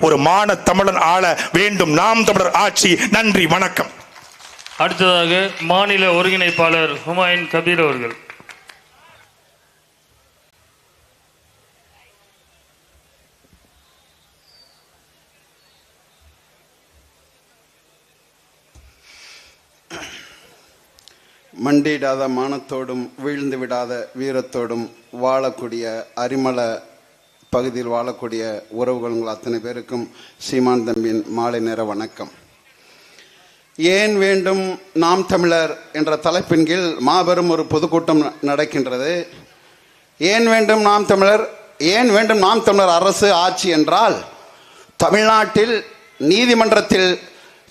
ஒரு மான தமிழன் ஆள வேண்டும். நாம் தமிழர் ஆட்சி. நன்றி. வணக்கம். அடுத்ததாக மாநில ஒருங்கிணைப்பாளர் ஹுமாயூன் கபீர் அவர்கள். மண்டியிடாத மானத்தோடும் வீழ்ந்து விடாத வீரத்தோடும் வாழக்கூடிய அரிமள பகுதியில் வாழக்கூடிய உறவுகள் அத்தனை பேருக்கும் சீமான் தம்பியின் மாலை நேர வணக்கம். ஏன் வேண்டும் நாம் தமிழர் என்ற தலைப்பின் கீழ் மாபெரும் ஒரு பொதுக்கூட்டம் ந- நடக்கின்றது. ஏன் வேண்டும் நாம் தமிழர்? ஏன் வேண்டும் நாம் தமிழர் அரசு ஆட்சி என்றால் தமிழ்நாட்டில் நீதிமன்றத்தில்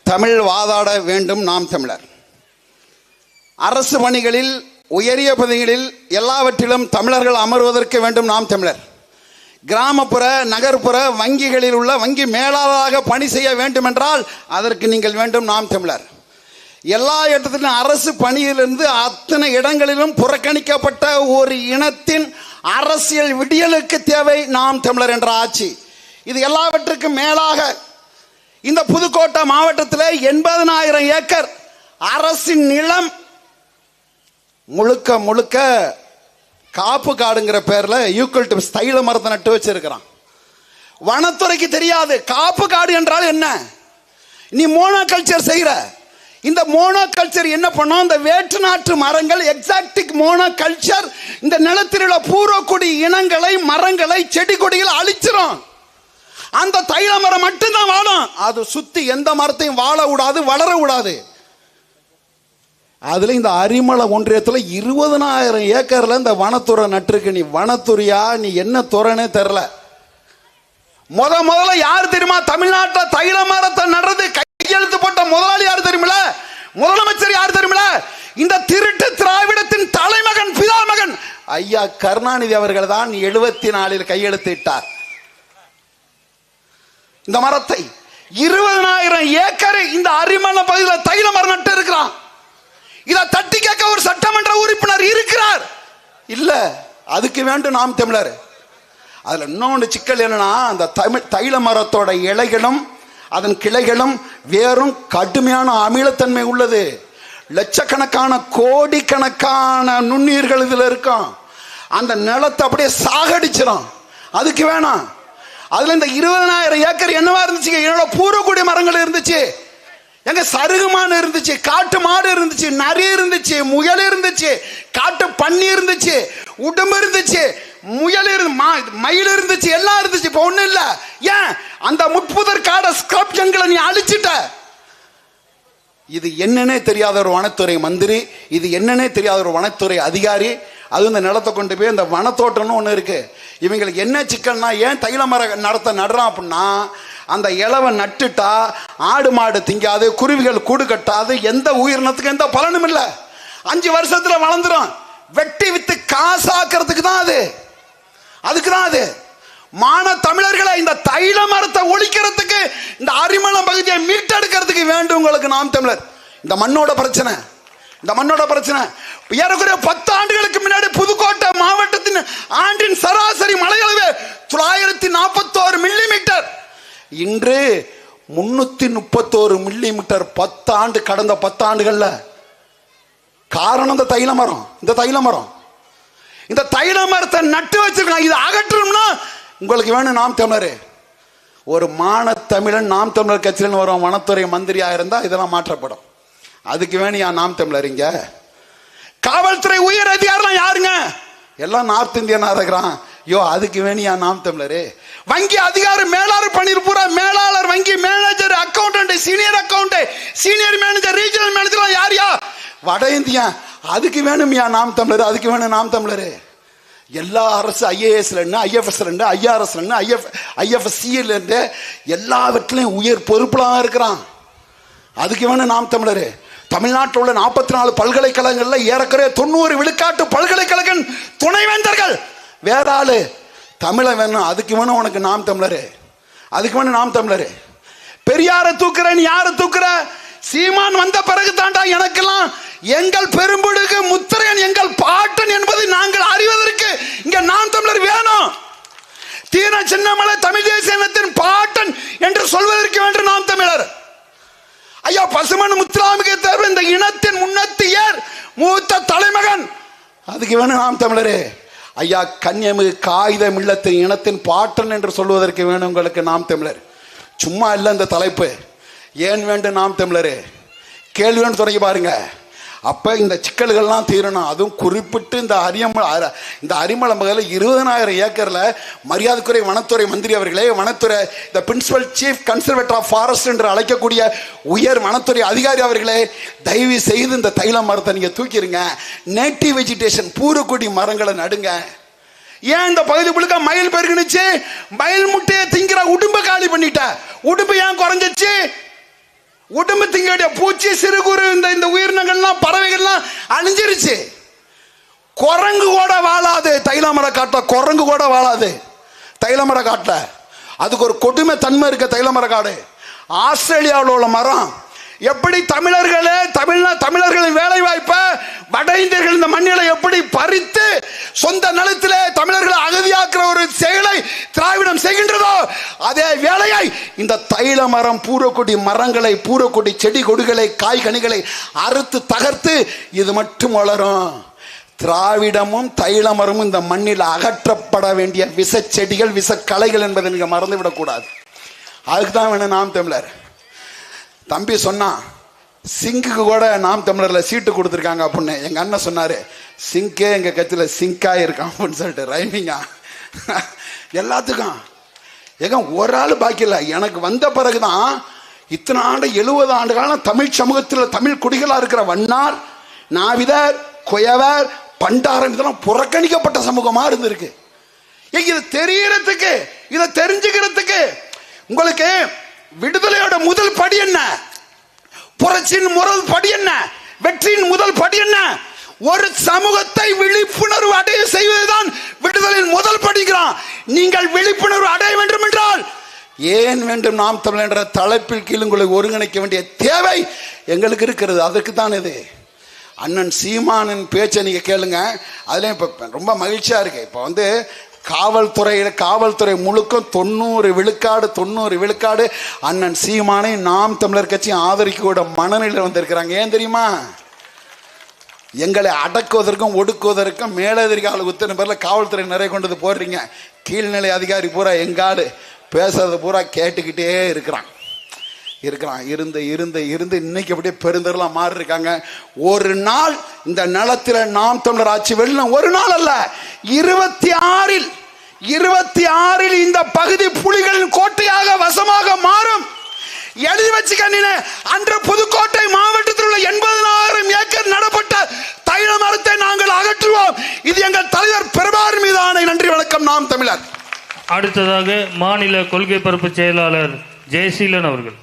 தமிழ் வாதாட வேண்டும் நாம் தமிழர். அரசு பணிகளில் உயரிய பதவிகளில் எல்லாவற்றிலும் தமிழர்கள் அமர்வதற்கு வேண்டும் நாம் தமிழர். கிராமப்புற நகர்ப்புற வங்கிகளில் உள்ள வங்கி மேலாளராக பணி செய்ய வேண்டும் என்றால் அதற்கு நீங்கள் வேண்டும் நாம் தமிழர். எல்லா இடத்திலும் அரசு பணியிலிருந்து அத்தனை இடங்களிலும் புறக்கணிக்கப்பட்ட ஒரு இனத்தின் அரசியல் விடியலுக்கு தேவை நாம் தமிழர் என்ற ஆட்சி. இது எல்லாவற்றுக்கும் மேலாக இந்த புதுக்கோட்டை மாவட்டத்தில் எண்பதனாயிரம் ஏக்கர் அரசின் நிலம் முழுக்க முழுக்க காப்பு காடுங்கிற பேரில் யூக்கல்டிப்ஸ் தைல மரத்தை நட்டு வச்சிருக்கிறான். வனத்துறைக்கு தெரியாது. காப்பு காடு என்றால் என்ன? நீ மோனோ கல்ச்சர் செய்கிற இந்த மோனோ கல்ச்சர் என்ன பண்ணும்? இந்த வேற்று நாட்டு மரங்கள் எக்ஸாக்டிக் மோனோ கல்ச்சர் இந்த நிலத்தில் உள்ள பூர்வக்குடி இனங்களை மரங்களை செடி கொடிகளை அழிச்சிரும். அந்த தைல மரம் மட்டும்தான் வாழும். அது சுத்தி எந்த மரத்தையும் வாழ விடாது வளர விடாது. அதில் இந்த அரிமலை ஒன்றியத்தில் இருபதனாயிரம் ஏக்கரில் இந்த வனத்துறை நட்டிருக்கு. நீ வனத்துறையா? நீ என்ன துறைனே தெரில முத முதல்ல யார் தெரியுமா? தமிழ்நாட்டில் தைல மரத்தை நடுறது கையெழுத்து போட்ட முதலாளி யார் தெரியுமில முதலமைச்சர் யார் தெரியுமில இந்த திருட்டு திராவிடத்தின் தலைமகன் பிதாமகன். ஐயா கருணாநிதி அவர்கள் தான் எழுபத்தி நாலில் கையெழுத்திட்டார் இந்த மரத்தை இருபதனாயிரம் ஏக்கர் இந்த அரிமலை பகுதியில் தைல மரம் நட்டு இருக்கிறான். இதை தட்டி கேட்க ஒரு சட்டமன்ற உறுப்பினர் இருக்கிறார். இல்ல அதுக்கு வேண்டும் நாம் தமிழர். அதுல இன்னொன்று சிக்கல் என்னன்னா அந்த தமிழ் தைல மரத்தோட இலைகளும் அதன் கிளைகளும் வேறும் கடுமையான அமிலத்தன்மை உள்ளது. லட்சக்கணக்கான கோடிக்கணக்கான நுண்ணுயிர்கள் இதுல இருக்கும். அந்த நிலத்தை அப்படியே சாகடிச்சிடும் அதுக்கு வேணாம். அதுல இந்த இருபதனாயிரம் ஏக்கர் என்னவா இருந்துச்சு? என்னோட பூரக்கூடிய மரங்கள் இருந்துச்சு. எங்க சருகுமான் இருந்துச்சு காட்டு மாடு இருந்துச்சு நரி இருந்துச்சு முயல் இருந்துச்சு காட்டு பன்னி இருந்துச்சு உடம்பு இருந்துச்சு முயல் இரு மா- மயில் இருந்துச்சு எல்லாம் இருந்துச்சு. இப்போ ஒன்றும் இல்லை. ஏன்? அந்த முட்புதர் காட ஸ்கிரப்ஷன்களை நீ அழிச்சிட்ட. இது என்னன்னே தெரியாத ஒரு வனத்துறை மந்திரி இது என்னன்னே தெரியாத ஒரு வனத்துறை அதிகாரி. அது இந்த நிலத்தை கொண்டு போய் இந்த வனத்தோட்டம்னு ஒன்று இருக்கு. இவங்களுக்கு என்ன சிக்கல்னா ஏன் தைல மர நடத்த நடுறான் அப்படின்னா அந்த இலவை நட்டுட்டா ஆடு மாடு திங்காது குருவிகள் கூடு கட்டாது எந்த உயிரினத்துக்கும் எந்த பலனும் இல்லை. அஞ்சு வருஷத்துல வளர்ந்துடும் வெட்டி வித்து காசாக்குறதுக்கு தான் அது. அதுக்கு தான் அது. மான தமிழர்களை இந்த தைல மரத்தை ஒழிக்கிறதுக்கு இந்த அரிமளம் பகுதியை மீட்டெடுக்கிறதுக்கு வேண்டும் உங்களுக்கு நாம் தமிழர். இந்த மண்ணோட பிரச்சனை. இந்த மண்ணோட பிரச்சனை. ஏறக்குறைய பத்து ஆண்டுகளுக்கு முன்னாடி புது இன்று முன்னூத்தி முப்பத்தோரு மில்லி மீட்டர் பத்து ஆண்டு கடந்த பத்து ஆண்டுகள்ல காரணம் இந்த தைல மரம் இந்த தைல மரம். இந்த தைல மரத்தை நட்டு வச்சிருக்காங்க. இதை அகற்றணும்னா உங்களுக்கு வேணும் நாம் தமிழர். ஒரு மான தமிழன் நாம் தமிழர் கட்சியில் வரும் வனத்துறை மந்திரியா இருந்தா இதெல்லாம் மாற்றப்படும். அதுக்கு வேணும் யா நாம் தமிழர் இங்க. காவல்துறை உயர் அதிகாரம் யாருங்க? எல்லாம் நார்த் இந்தியனா இருக்கிறான். யோ அதுக்கு வேணியா நாம் தமிழரே? வங்கி அதிகாரி மேலாளர் பணியில் பூரா மேலாளர் வங்கி manager accountant senior account senior manager regional manager யாரியா வட இந்தியா. அதுக்கு வேணும்யா நாம் தமிழர்? அதுக்கு வேணும் நாம் தமிழரே. எல்லா அரசு ஐஏஎஸ்லேருந்து ஐஎஃப்எஸ்லேருந்து ஐஆர்எஸ்லேருந்து ஐஎஃப் ஐஎஃப்எஸ்சியிலேருந்து எல்லாவற்றிலையும் உயர் பொறுப்புலாம் இருக்கிறான். அதுக்கு வேணும் நாம் தமிழர். தமிழ்நாட்டில் உள்ள நாற்பத்தி நாலு பல்கலைக்கழகங்களில் ஏறக்குறைய தொண்ணூறு விழுக்காட்டு பல்கலைக்கழகம் துணைவேந்தர்கள் வேற ஆள் தமிழ வேணும் அதுக்கு வேணும் உனக்கு நாம் தமிழர். அதுக்கு வேணும் நாம் தமிழர். பெரியார தூக்குற நீ யாரை தூக்குற? சீமான் வந்த பிறகு தாண்டா எனக்கெல்லாம் எங்கள் பெரும்புடுகு முத்திரையன் எங்கள் பாட்டன் என்பதை நாங்கள் அறிவதற்கு இங்க நாம் தமிழர் வேணும். தீன சின்னமலை தமிழ் தேசிய இனத்தின் பாட்டன் என்று சொல்வதற்கு வேண்டும் நாம் தமிழர். ஐயா பசுமன் முத்துராமிக தேர்வு இந்த இனத்தின் முன்னத்தியர் மூத்த தலைமகன். அதுக்கு வேணும் நாம் தமிழரே. ஐயா கன்னியமிகு காகிதம் இல்லத்தின் இனத்தின் பாட்டன் என்று சொல்வதற்கு வேணும் உங்களுக்கு நாம் தமிழர். சும்மா இல்லை இந்த தலைப்பு. ஏன் வேண்டும் நாம் தமிழர்? கேள்வின்னு தொடங்கி பாருங்கள் அப்போ இந்த சிக்கல்கள்லாம் தீரணும். அதுவும் குறிப்பிட்டு இந்த அரியமலை இந்த அரிமலை பகுதியில் இருபதனாயிரம் ஏக்கரில் மரியாதைக்குறை வனத்துறை மந்திரி அவர்களே வனத்துறை இந்த principal chief conservator of forest என்று அழைக்கக்கூடிய உயர் வனத்துறை அதிகாரி அவர்களே தயவு செய்து இந்த தைல மரத்தை நீங்கள் தூக்கிடுங்க நேட்டிவ் வெஜிடேஷன் பூரக்கொடி மரங்களை நடுங்க. ஏன் இந்த பகுதி முழுக்க மயில் பெருகுனுச்சு? மயில் முட்டையை திங்கிற உடும்ப காலி பண்ணிட்ட உடும்பு ஏன் குறைஞ்சிச்சு உடம்பு திங்களுடைய பூச்சி சிறு குறு இந்த இந்த உயிரினங்கள்லாம் பறவைகள்லாம் அழிஞ்சிருச்சு. குரங்கு கூட வாழாது. தைலமர காட்டில் குரங்கு கூட வாழாது. தைலமர காட்டில். அதுக்கு ஒரு கொடுமை தன்மை இருக்க தைலமர காடு. ஆஸ்திரேலியாவில் உள்ள மரம். எப்படி தமிழர்களே தமிழ்நா தமிழர்களின் வேலை வாய்ப்பை வட இந்தியர்கள் இந்த மண்ணில எப்படி பறித்து சொந்த நிலத்திலே தமிழர்களை அகதியாக்குற ஒரு செயலை திராவிடம் செய்கின்றதோ அதே வேலையை இந்த தைல மரம் பூரக்கொடி மரங்களை பூரக்கொடி செடி கொடிகளை காய்கனிகளை அறுத்து தகர்த்து இது மட்டும் வளரும். திராவிடமும் தைலமரமும் இந்த மண்ணில் அகற்றப்பட வேண்டிய விஷ செடிகள் விச கலைகள் என்பதை நீங்கள் மறந்து விடக்கூடாது அதுக்கு தான் வேணும் நாம் தமிழர். தம்பி சொன்னான் சிங்குக்கு கூட நாம் தமிழர்ல சீட்டு கொடுத்துருக்காங்க அப்படின்னு எங்க அண்ணன் சொன்னாரு. சிங்கே எங்க கட்சியில் சிங்கா இருக்கான் அப்படின்னு சொல்லிட்டு ரைமிங்கா. எல்லாத்துக்கும். ஏங்க ஒரு ஆள் பாக்கி இல்லை. எனக்கு வந்த பிறகுதான் இத்தனை ஆண்டு எழுபது ஆண்டு காலம் தமிழ் சமூகத்தில் தமிழ் குடிகளா இருக்கிற வண்ணார் நாவிதர் குயவர் பண்டாரம் இதெல்லாம் புறக்கணிக்கப்பட்ட சமூகமா இருந்திருக்கு. ஏங்க இது தெரியறதுக்கு இதை தெரிஞ்சுக்கிறதுக்கு உங்களுக்கு விடுதலையோட முதல் படி என்ன? புரட்சியின் முதல் படி என்ன? வெற்றியின் முதல் படி என்ன? ஒரு சமூகத்தை விழிப்புணர்வு அடைய செய்வதுதான் விடுதலையின் முதல் படிக்கிறான் நீங்கள் விழிப்புணர்வு அடைய வேண்டும் என்றால் ஏன் வேண்டும் நாம் தமிழ் என்ற தலைப்பில் கீழ் உங்களை ஒருங்கிணைக்க வேண்டிய தேவை எங்களுக்கு இருக்கிறது. அதற்கு தான் இது. அண்ணன் சீமானின் பேச்சை நீங்க கேளுங்க. அதுலேயும் இப்போ ரொம்ப மகிழ்ச்சியா இருக்கு. இப்போ வந்து காவல்துறையில காவல்துறை முழுக்கம் தொண்ணூறு விழுக்காடு தொண்ணூறு விழுக்காடு அண்ணன் சீமானை நாம் தமிழர் கட்சியும் ஆதரிக்கூட மனநிலையில் வந்திருக்கிறாங்க. ஏன் தெரியுமா? எங்களை அடக்குவதற்கும் ஒடுக்குவதற்கும் மேலதிகால உத்தரவு பேரில் காவல்துறை நிறைய கொண்டு வந்து போடுறீங்க. கீழ்நிலை அதிகாரி பூரா எங்காடு பேசுறது பூரா கேட்டுக்கிட்டே இருக்கிறான். இருக்கிறான் இருந்து இருந்து இருந்து இன்னைக்கு அப்படியே பெருந்தரெல்லாம் மாறி இருக்காங்க. ஒரு நாள் இந்த நிலத்தில் நாம் தமிழர் ஆட்சி வெள்ளம் ஒரு நாள் அல்ல. இருபத்தி ஆறில் இருபத்தி ஆறில் இந்த பகுதி புலிகளின் கோட்டையாக வசமாக மாறும். எழுதி வச்சுக்க அன்று புதுக்கோட்டை மாவட்டத்தில் உள்ள எண்பதனாயிரம் ஏக்கர் நடப்பட்ட தைல மரத்தை நாங்கள் அகற்றுவோம். இது எங்கள் தலைவர் பிரபார் மீதான நன்றி வணக்கம் நாம் தமிழர். அடுத்ததாக மாநில கொள்கை பரப்பு செயலாளர் ஜெயசீலன் அவர்கள்.